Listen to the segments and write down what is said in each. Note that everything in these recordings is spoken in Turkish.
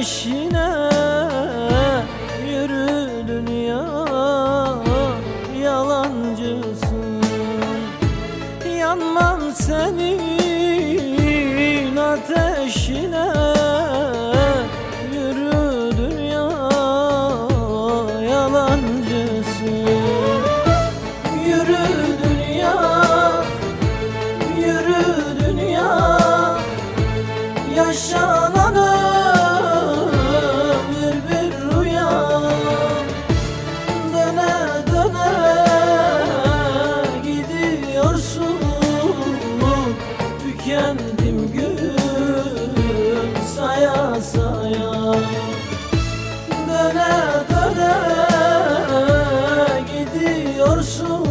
ateşine Yürü dünya yalancısın. Yanmam senin ateşine Yürü dünya yalancısın. Yürü dünya Yürü dünya Yaşanan Tükendim gün saya saya. Döne döne gidiyorsun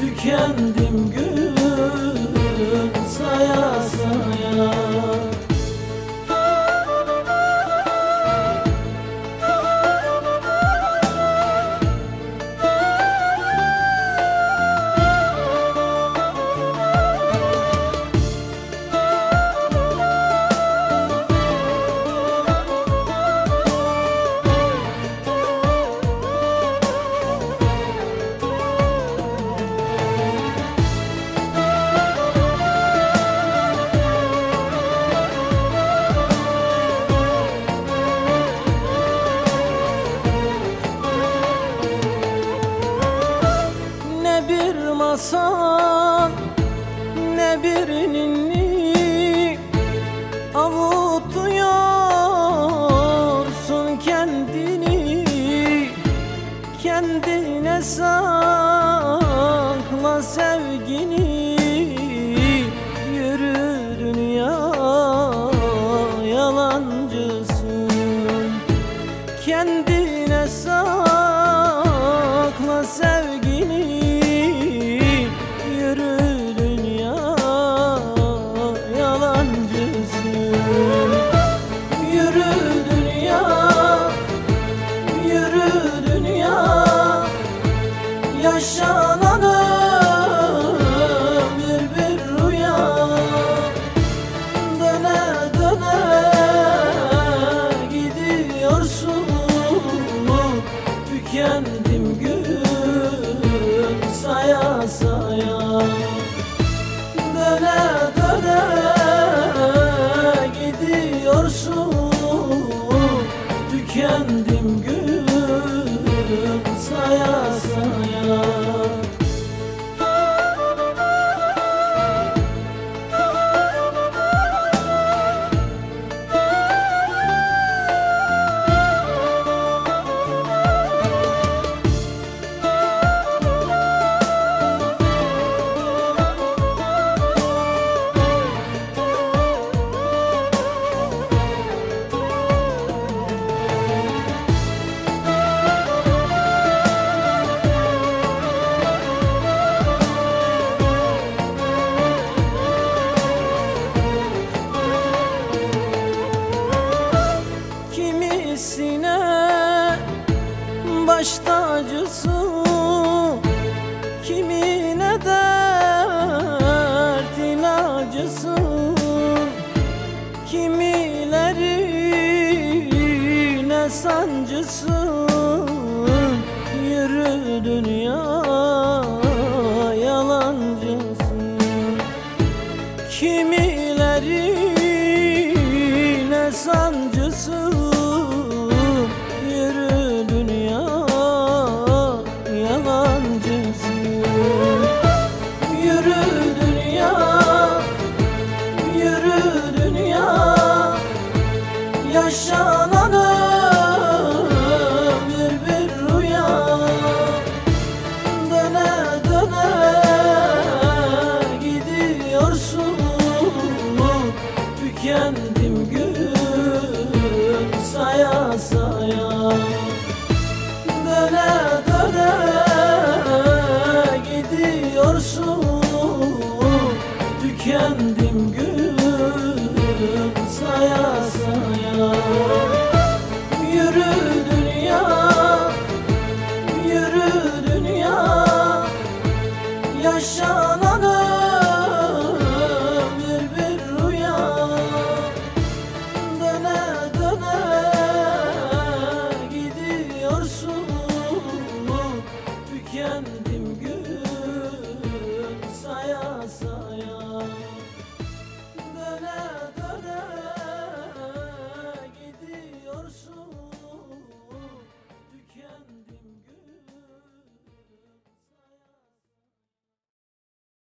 Tükendim gün masal ne bir ninni Avutuyorsun kendini? Kendine sakla sevgini Yürü dünya yalancısın. Kendine sakla sevgini Yaşanan saya saya show Oh.